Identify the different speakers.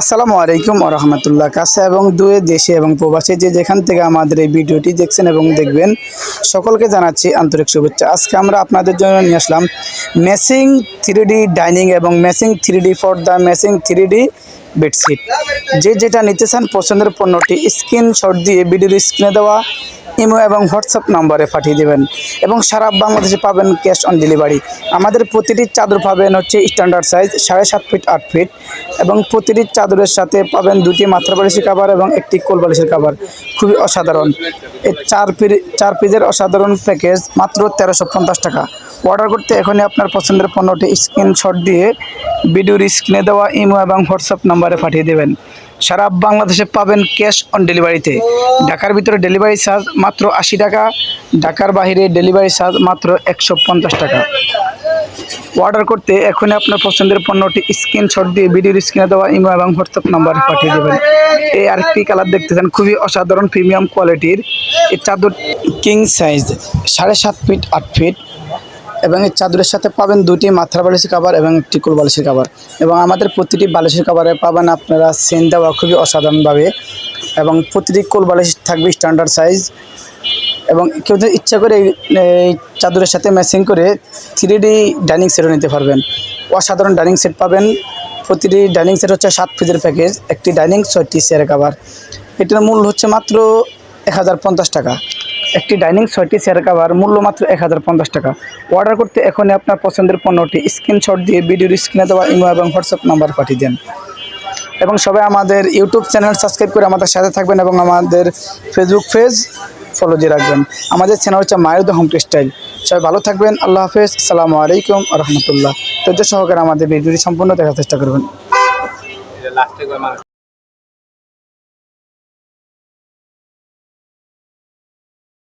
Speaker 1: আসসালামু আলাইকুম রহমতুল্লাহ। কাছে এবং দুয়ে দেশে এবং প্রবাসে যে যেখান থেকে আমাদের এই ভিডিওটি দেখছেন এবং দেখবেন, সকলকে জানাচ্ছি আন্তরিক শুভেচ্ছা। আজকে আমরা আপনাদের জন্য নিয়ে আসলাম মেসিং থ্রি ডাইনিং এবং messing three for the messing three bedsheet যে যেটা নিতে চান পছন্দের পণ্যটি স্ক্রিনশট দিয়ে ভিডিওর স্ক্রিনে দেওয়া ইমো এবং হোয়াটসঅ্যাপ নম্বরে পাঠিয়ে দেবেন এবং সারা বাংলাদেশে পাবেন ক্যাশ অন ডেলিভারি। আমাদের প্রতিটি চাদর পাবেন হচ্ছে স্ট্যান্ডার্ড সাইজ সাড়ে সাত ফিট, আট ফিট এবং প্রতিটি চাদরের সাথে পাবেন দুটি মাত্রা বালিশের কাভার এবং একটি কোল বালিশের কাভার খুবই অসাধারণ। এই চার পি চার পিজের অসাধারণ প্যাকেজ মাত্র তেরোশো পঞ্চাশ টাকা। অর্ডার করতে এখনই আপনার পছন্দের পণ্যটি স্ক্রিনশট দিয়ে ভিডিওর স্ক্রিনে দেওয়া ইমো এবং হোয়াটসঅ্যাপ নম্বরে পাঠিয়ে দেবেন। সারা বাংলাদেশে পাবেন ক্যাশ অন ডেলিভারিতে। ঢাকার ভিতরে ডেলিভারি চার্জ মাত্র আশি টাকা, ঢাকার বাইরে ডেলিভারি চার্জ মাত্র একশো পঞ্চাশ টাকা। অর্ডার করতে এখনই আপনার পছন্দের পণ্যটি স্ক্রিনশট দিয়ে ভিডিওর স্ক্রিনে দেওয়া ইমো এবং হোয়াটসঅ্যাপ নাম্বারে পাঠিয়ে দেবেন। এই আরেকটি কালার দেখতেছেন খুবই অসাধারণ প্রিমিয়াম কোয়ালিটির। এই চাদর কিং সাইজ সাড়ে সাত ফিট আট ফিট এবং এই চাদরের সাথে পাবেন দুটি মাথা বালিশের কাভার এবং একটি কুল বালিশের কাভার এবং আমাদের প্রতিটি বালিশের কাভারে পাবেন আপনারা সেন দেওয়া খুবই অসাধারণভাবে। এবং প্রতিটি কুল বালিশ থাকবে স্ট্যান্ডার্ড সাইজ এবং কেউ যদি ইচ্ছা করে এই চাদরের সাথে ম্যাচিং করে থ্রি ডি ডাইনিং সেটও নিতে পারবেন। অসাধারণ ডাইনিং সেট পাবেন। প্রতিটি ডাইনিং সেট হচ্ছে সাত পিসের প্যাকেজ একটি ডাইনিং ছয়টি চেয়ার কাভার এটার মূল্য হচ্ছে মাত্র এক হাজার পঞ্চাশ টাকা। একটি ডাইনিং, ছয়টি চেয়ার কাভার মূল্য মাত্র এক হাজার পঞ্চাশ টাকা। অর্ডার করতে এখনই আপনার পছন্দের পণ্যটি স্ক্রিনশট দিয়ে ভিডিওর স্ক্রিনে দেওয়া ইমো এবং হোয়াটসঅ্যাপ নাম্বার পাঠিয়ে দেন। এবং সবাই আমাদের ইউটিউব চ্যানেল সাবস্ক্রাইব করে আমাদের সাথে থাকবেন এবং আমাদের ফেসবুক পেজ ফলো দিয়ে রাখবেন। আমাদের চ্যানেল হচ্ছে মায়ের হোম টেক্সটাইল সবাই ভালো থাকবেন, আল্লাহ হাফেজ, আসসালামু আলাইকুম রহমতুল্লাহ। ধৈর্য সহকারে আমাদের ভিডিওটি সম্পূর্ণ দেখার চেষ্টা করবেন।